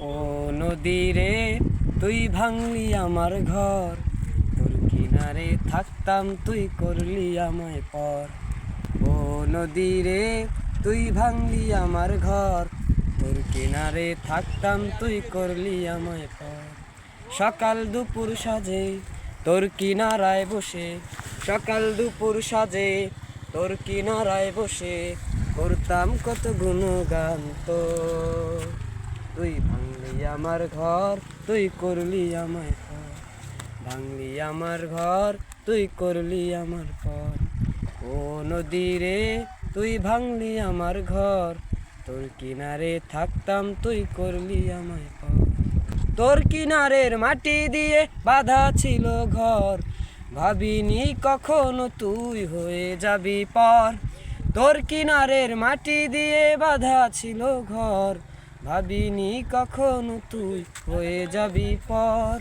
ও নদী রে, তুই ভাঙলি আমার ঘর। তোর কিনারে থাকতাম তুই করলি আমায় পর। ও নদী রে, তুই ভাঙলি আমার ঘর। তোর কিনারে থাকতাম তুই করলি আমায় পর। সকাল দুপুর সাজে তোর কিনারায় বসে। সকাল দুপুর সাজে তোর কিনারায় বসে। করতাম কত গুণগান তো তুই ভাঙলি আমার ঘর, তুই করলি আমায় পর। ভাঙলি আমার ঘর, তুই করলি আমার পর। ও নদী রে, তুই ভাঙলি আমার ঘর। তোর কিনারে থাকতাম, তুই করলি আমায় পর। তোর কিনারের মাটি দিয়ে বাধা ছিল ঘর। ভাবিনি কখনো তুই হয়ে যাবি পর। তোর কিনারের মাটি দিয়ে বাধা ছিল ঘর। ভাবিনি কখন তুই হয়ে যাবি পর।